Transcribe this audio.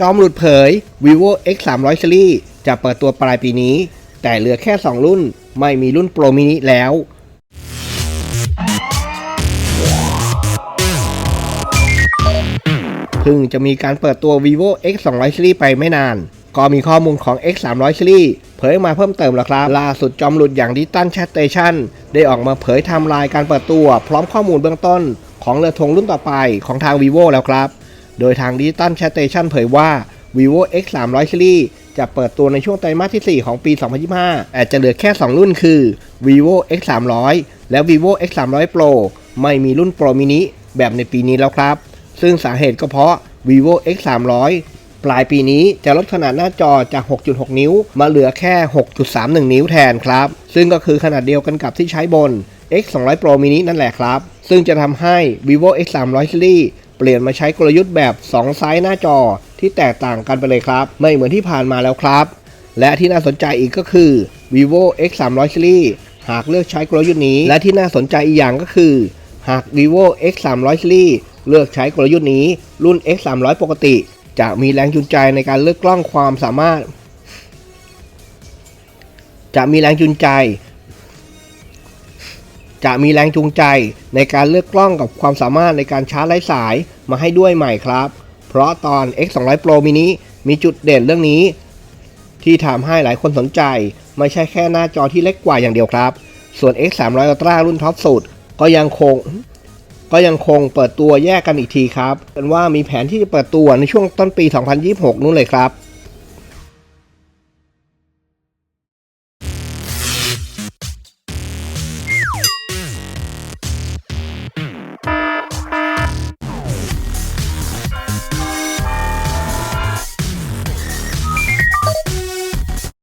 จอมหลุดเผย vivo x 3 0 0 series จะเปิดตัวปลายปีนี้ แต่เหลือแค่ 2 รุ่น ไม่มีรุ่น Pro mini แล้วเพิ่งจะมีการเปิดตัว vivo x 2 0 0 series ไปไม่นาน ก็มีข้อมูลของ x 3 0 0 series เผยมาเพิ่มเติมแล้วครับ ล่าสุดจอมหลุดอย่างดิจิตันแชทเตชันได้ออกมาเผยไทม์ไลน์การเปิดตัว พร้อมข้อมูลเบื้องต้น ของเรือธงรุ่นต่อไปของทาง vivo แล้วครับ โดยทางดิจิตันแชทเตชันเผยว่า vivo x 3 0 0 series จะเปิดตัวในช่วงไตรมาสที่ 4 ของปี 2025แต่จะเหลือแค่ 2 รุ่นคือ vivo x 3 0 0และ vivo x 3 0 0 pro ไม่มีรุ่น pro mini แบบในปีนี้แล้วครับ ซึ่งสาเหตุก็เพราะ vivo x 3 0 0ปลายปีนี้จะลดขนาดหน้าจอจาก 6.6 นิ้ว มาเหลือแค่ 6.31 นิ้วแทนครับ ซึ่งก็คือขนาดเดียวกันกับที่ใช้บน x 2 0 0 pro mini นั่นแหละครับ ซึ่งจะทำให้ vivo x 3 0 0 series เปลี่ยนมาใช้กลยุทธ์แบบ 2 ไซส์หน้าจอที่แตกต่างกันไปเลยครับ ไม่เหมือนที่ผ่านมาแล้วครับ และที่น่าสนใจอีกก็คือ vivo x 3 0 0 series หากเลือกใช้กลยุทธ์นี้ และที่น่าสนใจอีกอย่างก็คือ หาก vivo x 3 0 0 series เลือกใช้กลยุทธ์นี้ รุ่น x 3 0 0ปกติ จะมีแรงจูงใจในการเลือกกล้องความสามารถ จะมีแรงจูงใจ จะมีแรงจูงใจในการเลือกกล้องกับความสามารถในการชาร์จไร้สายมาให้ด้วยใหม่ครับ เพราะตอน X 2 0 0 Pro mini มีจุดเด่นเรื่องนี้ ที่ทำให้หลายคนสนใจ ไม่ใช่แค่หน้าจอที่เล็กกว่าอย่างเดียวครับ ส่วน X 3 0 0 Ultra รุ่นท็อปสุดก็ยังคง ก็ยังคงเปิดตัวแยกกันอีกทีครับเป็นว่ามีแผนที่จะเปิดตัวในช่วงต้นปี 2026 นู้นเลยครับ